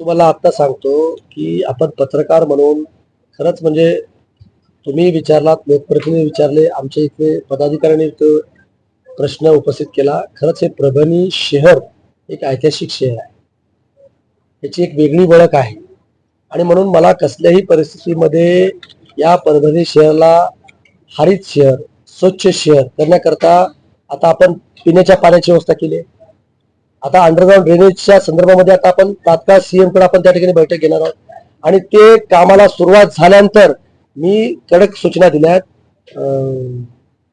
तुम्हाला आता सांगतो की आपण पत्रकार म्हणून खरंच म्हणजे तुम्ही विचारलात लोकप्रतिनिधी विचारले आमच्या इथे पदाधिकाऱ्यांनी तो प्रश्न उपस्थित केला. खरंच हे परभणी शहर एक ऐतिहासिक शहर आहे. याची एक वेगळी ओळख आहे. आणि म्हणून मला कसल्याही परिस्थितीमध्ये या परभणी शहराला हरित शहर स्वच्छ शहर करण्याकरता आता आपण पिण्याच्या पाण्याची व्यवस्था केली आहे. आता अंडरग्राऊंड ड्रेनेजच्या संदर्भामध्ये आता आपण तात्काळ सीएमकडे आपण त्या ठिकाणी बैठक घेणार आहोत. आणि ते कामाला सुरुवात झाल्यानंतर मी कडक सूचना दिल्या आहेत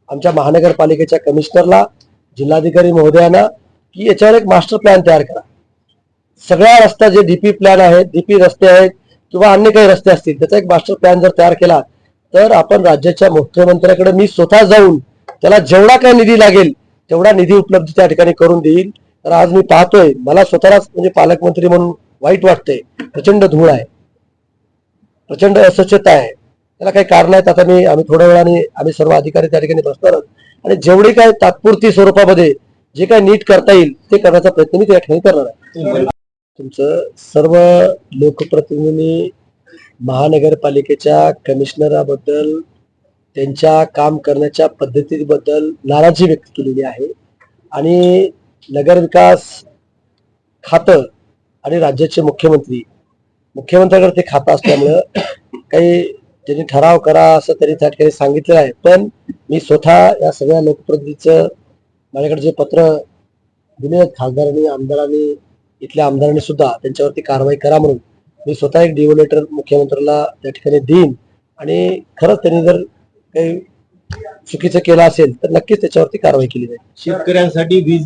आमच्या महानगरपालिकेच्या कमिशनरला जिल्हाधिकारी महोदयांना की याच्यावर एक मास्टर प्लॅन तयार करा. सगळ्या रस्ता जे डीपी प्लॅन आहेत डीपी रस्ते आहेत किंवा अन्य काही रस्ते असतील त्याचा एक मास्टर प्लॅन जर तयार केला तर आपण राज्याच्या मुख्यमंत्र्याकडे मी स्वतः जाऊन त्याला जेवढा काय निधी लागेल तेवढा निधी उपलब्ध त्या ठिकाणी करून देईल. तर आज मी पाहतोय मला स्वतःलाच म्हणजे पालकमंत्री म्हणून वाईट वाटतंय. प्रचंड धूळ आहे. प्रचंड अस्वच्छता आहे. त्याला काही कारण आहेत आता मी आम्ही थोड्या वेळाने आम्ही सर्व अधिकारी त्या ठिकाणी बसणारच आहोत. आणि जेवढी काय तात्पुरती स्वरूपामध्ये जे काय नीट करता येईल ते करण्याचा प्रयत्न मी त्या ठिकाणी करणार आहे. तुमचं सर्व लोकप्रतिनिधी महानगरपालिकेच्या कमिशनराबद्दल त्यांच्या काम करण्याच्या पद्धतीबद्दल नाराजी व्यक्त केलेली आहे. आणि नगरविकास खातं आणि राज्याचे मुख्यमंत्री मुख्यमंत्र्याकडे ते खातं असल्यामुळं काही त्यांनी ठराव करा असं त्यांनी त्या ठिकाणी सांगितलेलं आहे. पण मी स्वतः या सगळ्या लोकप्रतिनिधीचं माझ्याकडे जे पत्र दिले आहेत खासदारांनी आमदारांनी इथल्या आमदारांनी सुद्धा त्यांच्यावरती कारवाई करा म्हणून मी स्वतः एक डिव्होलेटर मुख्यमंत्र्याला त्या ठिकाणी देईन. आणि खरंच त्यांनी जर काही चुकीचं केलं असेल तर नक्कीच त्याच्यावरती कारवाई केली जाईल. शेतकऱ्यांसाठी वीज